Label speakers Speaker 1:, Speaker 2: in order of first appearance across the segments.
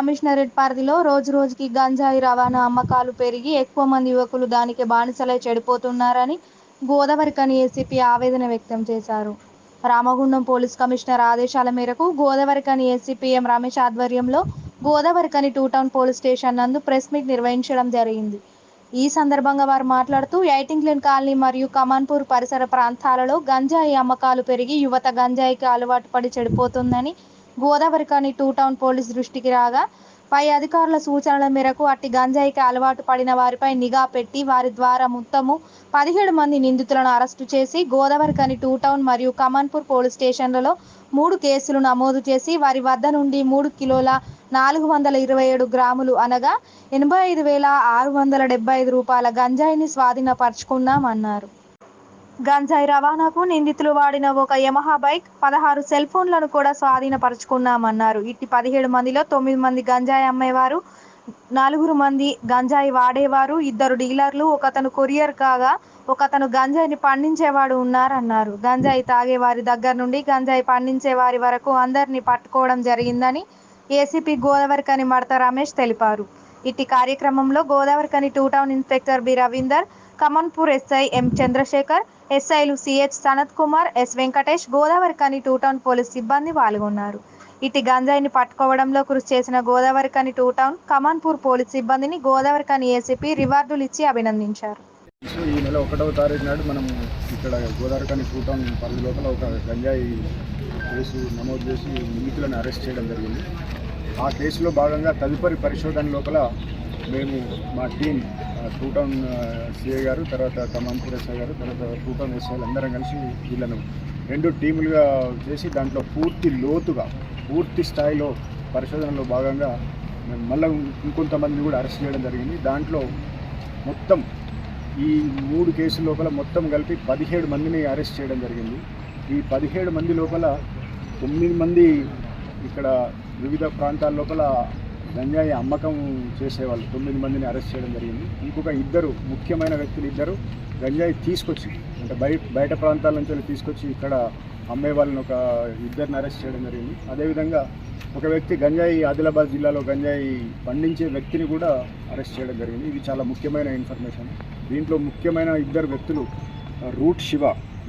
Speaker 1: Commissionerate పరిధిలో రోజు రోజుకి గంజాయి రవాణా అమ్మకాలు పెరిగి ఎక్కువ మంది యువకులు దానికి బానిసలై చెడిపోతున్నారని గోదావరికని ఏసీపీ ఆవేదన వ్యక్తం చేశారు. రామగుండం పోలీస్ కమిషనర్ ఆదేశాల మేరకు గోదావరికని ఏసీపీ ఎం రమేష్ ఆధ్వర్యంలో Godavarikhani two town police station నందు ప్రెస్ మీట్ నిర్వహించడం జరిగింది. ఈ సందర్భంగా వారు మాట్లాడుతూ ఎయిటింగ్లెన్ కాలనీ మరియు కమాన్పూర్ పరిసర ప్రాంతాలలో గంజాయి అమ్మకాలు పెరిగి యువత గంజాయికి అలవాటు పడి చెడిపోతుందని గోదావరి కాని టూ టౌన్ పోలీస్ దృష్టికి రాగా పై అధికారుల సూచనల మేరకు అట్టి గంజాయికి అలవాటు పడిన వారిపై నిఘా పెట్టి వారి ద్వారా మొత్తము పదిహేడు మంది నిందితులను అరెస్టు చేసి గోదావరి కని టూ టౌన్ మరియు కమాన్పూర్ పోలీస్ స్టేషన్లలో మూడు కేసులు నమోదు చేసి వారి వద్ద నుండి మూడు కిలోల నాలుగు వందల ఇరవై ఏడు గ్రాములు అనగా ఎనభై ఐదు వేల ఆరు వందల డెబ్బై ఐదు రూపాయల గంజాయిని స్వాధీనపరుచుకున్నామన్నారు. గంజాయి రవాణాకు నిందితులు వాడిన ఒక యమహా బైక్ పదహారు సెల్ ఫోన్లను కూడా స్వాధీనపరుచుకున్నామన్నారు. ఇట్టి పదిహేడు మందిలో తొమ్మిది మంది గంజాయి అమ్మేవారు నలుగురు మంది గంజాయి వాడేవారు ఇద్దరు డీలర్లు ఒకతను కొరియర్ కాగా ఒకతను గంజాయిని పండించేవాడు ఉన్నారన్నారు. గంజాయి తాగేవారి దగ్గర నుండి గంజాయి పండించే వారి వరకు అందరినీ పట్టుకోవడం జరిగిందని ఏసీపీ గోదావరికని మడత రమేష్ తెలిపారు. ఇట్టి కార్యక్రమంలో Godavarikhani two town inspector B Ravinder Kamanpur SI M Chandrashekar ఎస్ఐలు CH Sanath Kumar S Venkatesh Godavarikhani two town police సిబ్బంది పాల్గొన్నారు. ఇటు గంజాయిని పట్టుకోవడంలో కృషి చేసిన గోదావరి కని టూ టౌన్ కమన్పూర్ పోలీస్ సిబ్బందిని గోదావరి కని ఏసీపీ రివార్డులు ఇచ్చి అభినందించారు.
Speaker 2: ఈ నెల ఒకటవ తారీఖు నాడు మనం ఇక్కడ గోదావరికని టూ టౌన్ పరిధి లోపల ఒక గంజాయి కేసు నమోదు చేసి నిందితులను అరెస్ట్ చేయడం జరిగింది. ఆ కేసులో భాగంగా తదుపరి పరిశోధన లోపల మేము మా టీం ఆ, టూ టౌన్ సిఐ గారు తర్వాత కమాన్పూర్ ఎస్ఐ గారు తర్వాత టూ టౌన్ ఎస్ఐలు అందరం కలిసి వీళ్ళను రెండు టీములుగా చేసి దాంట్లో పూర్తి లోతుగా పూర్తి స్థాయిలో పరిశోధనలో భాగంగా మేము మళ్ళీ ఇంకొంతమందిని కూడా అరెస్ట్ చేయడం జరిగింది. దాంట్లో మొత్తం ఈ మూడు కేసుల లోపల మొత్తం కలిపి పదిహేడు మందిని అరెస్ట్ చేయడం జరిగింది. ఈ పదిహేడు మంది లోపల తొమ్మిది మంది ఇక్కడ వివిధ ప్రాంతాల లోపల గంజాయి అమ్మకం చేసేవాళ్ళు తొమ్మిది మందిని అరెస్ట్ చేయడం జరిగింది. ఇంకొక ఇద్దరు ముఖ్యమైన వ్యక్తులు ఇద్దరు గంజాయి తీసుకొచ్చి అంటే బయట బయట ప్రాంతాల నుంచి తీసుకొచ్చి ఇక్కడ అమ్మే వాళ్ళని ఒక ఇద్దరిని అరెస్ట్ చేయడం జరిగింది. అదేవిధంగా ఒక వ్యక్తి గంజాయి ఆదిలాబాద్ జిల్లాలో గంజాయి పండించే వ్యక్తిని కూడా అరెస్ట్ చేయడం జరిగింది. ఇది చాలా ముఖ్యమైన ఇన్ఫర్మేషన్. దీంట్లో ముఖ్యమైన ఇద్దరు వ్యక్తులు రూట్ శివ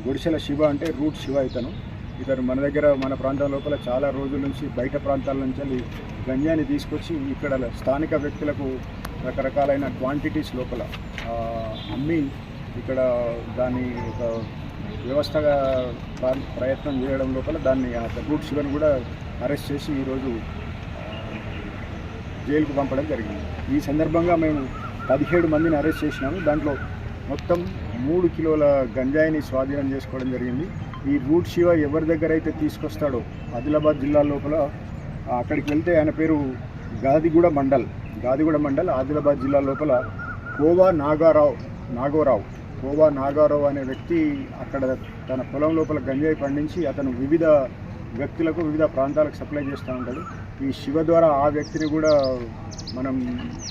Speaker 2: గుడిసెల శివ అంటే రూట్ శివ ఇతను. ఇతను మన దగ్గర మన ప్రాంతం లోపల చాలా రోజుల నుంచి బయట ప్రాంతాల నుంచి వెళ్ళి గంజాయిని తీసుకొచ్చి ఇక్కడ స్థానిక వ్యక్తులకు రకరకాలైన క్వాంటిటీస్ లోపల అమ్మి ఇక్కడ దాన్ని ఒక వ్యవస్థగా ప్రయత్నం చేయడం లోపల దాన్ని ఆ రూట్ కూడా అరెస్ట్ చేసి ఈరోజు జైలుకు పంపడం జరిగింది. ఈ సందర్భంగా మేము పదిహేడు మందిని అరెస్ట్ చేసినాము. దాంట్లో మొత్తం మూడు కిలోల గంజాయిని స్వాధీనం చేసుకోవడం జరిగింది. ఈ రూట్ శివ ఎవరి దగ్గర అయితే తీసుకొస్తాడో ఆదిలాబాద్ జిల్లా లోపల అక్కడికి వెళ్తే ఆయన పేరు గాదిగూడ మండల్. గాదిగూడ మండల్ ఆదిలాబాద్ జిల్లా లోపల కోవా నాగారావు నాగోరావు. కోవా నాగారావు అనే వ్యక్తి అక్కడ తన పొలం లోపల గంజాయి పండించి అతను వివిధ వ్యక్తులకు వివిధ ప్రాంతాలకు సప్లై చేస్తూ ఉంటాడు. ఈ శివ ద్వారా ఆ వ్యక్తిని కూడా మనం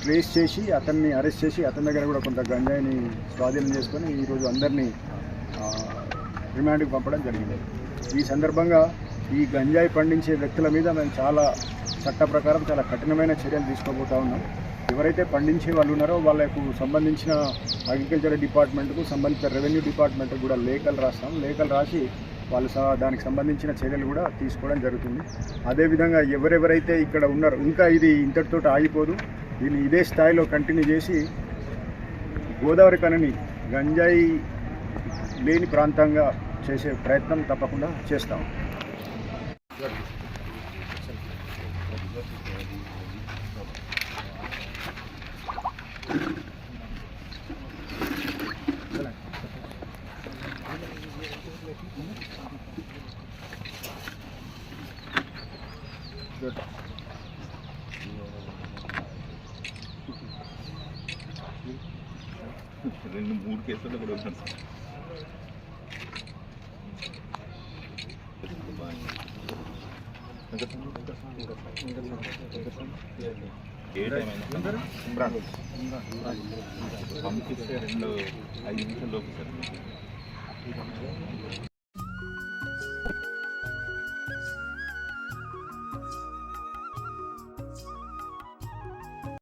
Speaker 2: ట్రేస్ చేసి అతన్ని అరెస్ట్ చేసి అతని దగ్గర కూడా కొంత గంజాయిని స్వాధీనం చేసుకొని ఈరోజు అందరినీ రిమాండ్కి పంపడం జరిగింది. ఈ సందర్భంగా ఈ గంజాయి పండించే వ్యక్తుల మీద మేము చాలా చట్ట ప్రకారం చాలా కఠినమైన చర్యలు తీసుకోబోతా ఉన్నాం. ఎవరైతే పండించే వాళ్ళు ఉన్నారో వాళ్ళకు సంబంధించిన అగ్రికల్చర్ డిపార్ట్మెంట్కు సంబంధించిన రెవెన్యూ డిపార్ట్మెంట్కి కూడా లేఖలు రాస్తాం. లేఖలు రాసి వాళ్ళు దానికి సంబంధించిన చర్యలు కూడా తీసుకోవడం జరుగుతుంది. అదేవిధంగా ఎవరెవరైతే ఇక్కడ ఉన్నారో ఇంకా ఇది ఇంతటితో ఆగిపోదు. దీన్ని ఇదే స్థాయిలో కంటిన్యూ చేసి గోదావరి కనని గంజాయి లేని ప్రాంతంగా చేసే ప్రయత్నం తప్పకుండా చేస్తాం.
Speaker 3: రెండు మూడు కేసుల్లో కూడా వచ్చాను సార్ ఏ టైం పంపిస్తే రెండు ఐదు నిమిషాలు లోపు సార్.